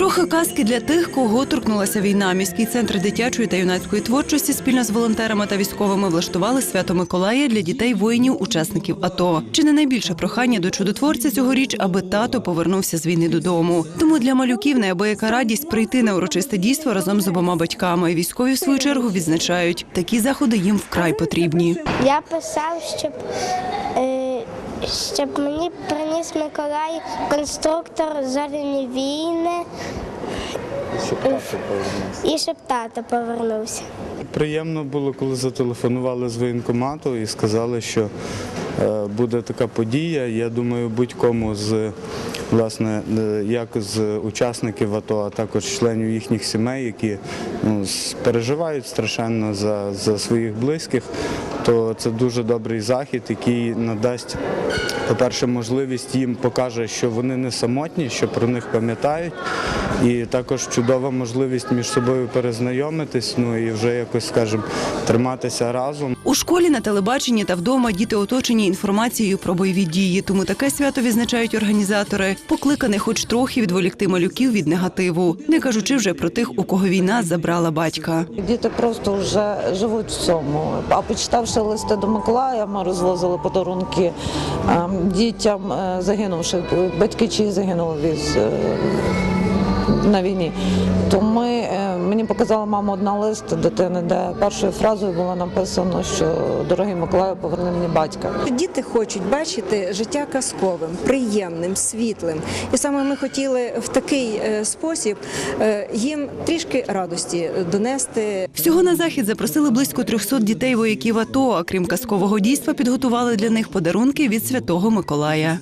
Трохи казки для тих, кого торкнулася війна. Міський центр дитячої та юнацької творчості спільно з волонтерами та військовими влаштували свято Миколая для дітей воїнів, учасників АТО. Чи не найбільше прохання до чудотворця цьогоріч, аби тато повернувся з війни додому. Тому для малюків неабияка радість прийти на урочисте дійство разом з обома батьками. Військові в свою чергу відзначають, такі заходи їм вкрай потрібні. Я писав, щоб, е, щоб мені приніс Миколай конструктор зоряні війни і щоб тато повернувся. Приємно було, коли зателефонували з воєнкомату і сказали, що е, буде така подія. Я думаю, будь-кому з власне, е, як з учасників АТО, а також членів їхніх сімей, які ну, переживають страшенно за, за своїх близьких, то це дуже добрий захід, який надасть, по-перше, можливість їм покаже, що вони не самотні, що про них пам'ятають, і також чудова можливість між собою перезнайомитись, ну і вже якось, скажімо, триматися разом. У школі, на телебаченні та вдома діти оточені інформацією про бойові дії. Тому таке свято відзначають організатори, покликане хоч трохи відволікти малюків від негативу, не кажучи вже про тих, у кого війна забрала батька. Діти просто вже живуть в цьому. А почитавши листи до Миколая, ми розвозили подарунки ем, дітям е, загинувших, батьки чиї загинули е, на війні. То ми, мені показала мама одна лист дитини, де першою фразою було написано, що дорогий Миколаю, поверни мені батька. Діти хочуть бачити життя казковим, приємним, світлим. І саме ми хотіли в такий е, спосіб е, їм трішки радості донести. Всього на захід запросили близько 300 дітей вояків АТО. А крім казкового дійства, підготували для них подарунки від святого Миколая.